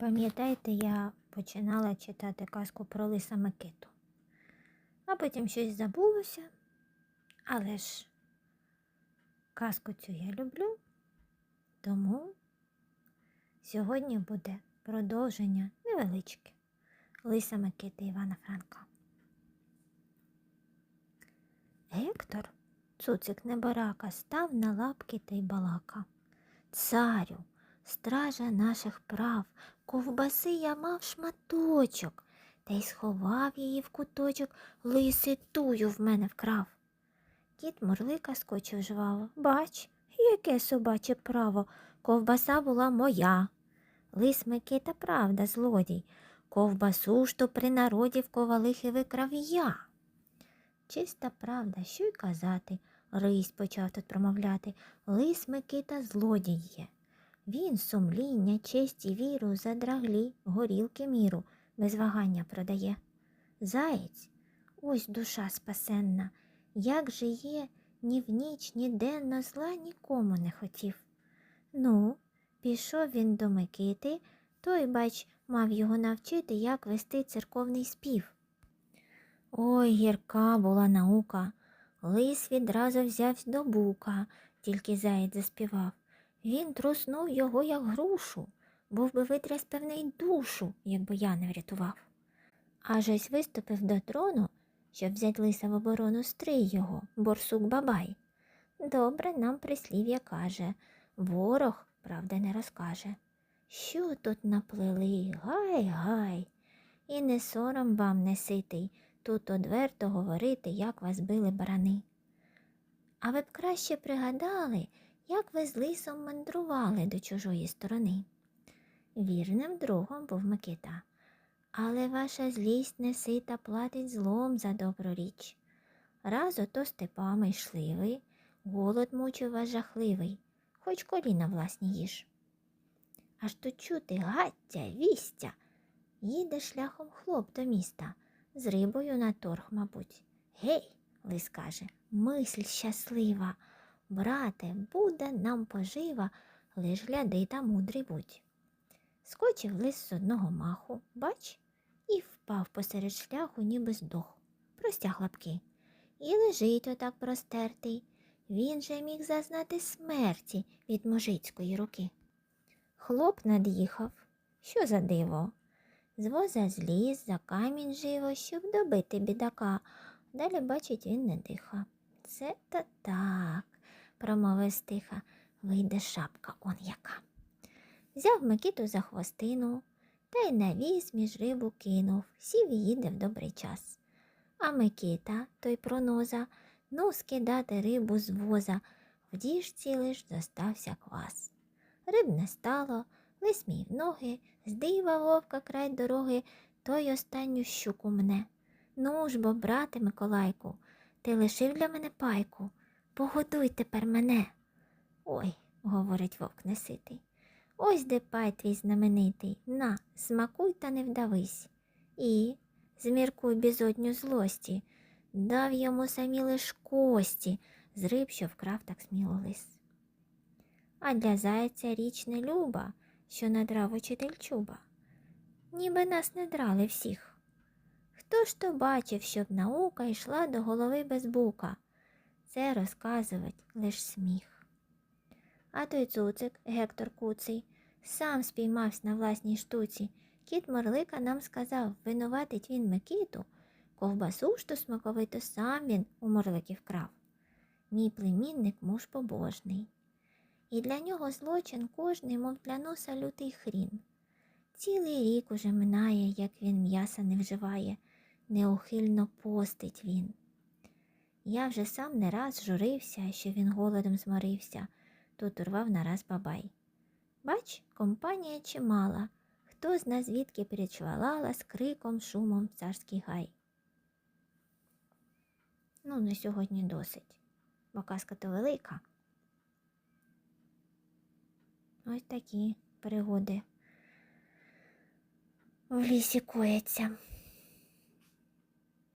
Пам'ятаєте, я починала читати казку про лиса Микиту, а потім щось забулося, але ж казку цю я люблю, тому сьогодні буде продовження невеличке Лиса Микити Івана Франка. Гектор, цуцик небарака, став на лапки та й балака. Царю, стража наших прав, ковбаси я мав шматочок, та й сховав її в куточок, лиси тую в мене вкрав. Кіт Мурлика скочив жваво. Бач, яке собаче право, ковбаса була моя. Лис Микита, правда, злодій, ковбасу ж то при народі в ковалихи викрав я. Чиста правда, що й казати, Рись почав тут промовляти. Лис Микита злодій є. Він сумління, честь і віру за драглі, горілки міру без вагання продає. Заєць, ось душа спасенна, як же є, ні в ніч, ні денно зла нікому не хотів. Ну, пішов він до Микити, той, бач, мав його навчити, як вести церковний спів. Ой, гірка була наука. Лис відразу взявся до бука, тільки заєць заспівав. Він труснув його, як грушу, був би витряс певний душу, якби я не врятував. Аж ось виступив до трону, щоб взять лиса в оборону стрий його, борсук бабай. Добре нам прислів'я каже, ворог правда не розкаже. Що тут наплели? Гай, гай. І не сором вам не ситий, тут одверто говорити, як вас били барани. А ви б краще пригадали, як ви з лисом мандрували до чужої сторони. Вірним другом був Микита, але ваша злість несита платить злом за добру річ. Раз ото степами йшли ви, голод мучив вас жахливий, хоч коліна власні їж. Аж тут чути гаття, вістя. Їде шляхом хлоп до міста, з рибою на торг, мабуть. Гей, лис каже, мисль щаслива. Брате, буде нам пожива, лиш гляди та мудрий будь. Скочив лис з одного маху, бач, і впав посеред шляху, ніби здох, простяг лапки. І лежить отак простертий. Він же міг зазнати смерті від мужицької руки. Хлоп над'їхав. Що за диво? З воза зліз за камінь живо, щоб добити бідака. Далі, бачить, він не диха. Це та так, промовив стиха, вийде шапка он яка. Взяв Микиту за хвостину та й навіз між рибу кинув, сів їде в добрий час. А Микита, той проноза, ну скидати рибу з воза, в діжці лиш зостався квас. Риб не стало, висмій в ноги, з дива вовка край дороги, той останню щуку мне. Ну ж бо, брате Миколайку, ти лишив для мене пайку, погодуй тепер мене. Ой, говорить вовк неситий. Ось де пай твій знаменитий. На, смакуй та не вдавись. І, зміркуй безодню злості, дав йому самі лиш кості, з риб, що вкрав так сміло лис. А для зайця річ не люба, що надрав учитель чуба. Ніби нас не драли всіх. Хто ж то бачив, щоб наука йшла до голови без бука? Це розказувать лиш сміх. А той цуцик, Гектор Куций, сам спіймався на власній штуці. Кіт Морлика нам сказав, винуватить він Микиту, ковбасу ж то смаковито сам він у Морликів вкрав. Мій племінник муж побожний. І для нього злочин кожний, мов для носа лютий хрін. Цілий рік уже минає, як він м'яса не вживає, неухильно постить він. Я вже сам не раз журився, що він голодом зморився, тут урвав нараз бабай. Бач, компанія чимала, хто з нас звідки перечвалала з криком, шумом царський гай. Ну, на сьогодні досить, бо казка то велика. Ось такі пригоди в лісі кояться.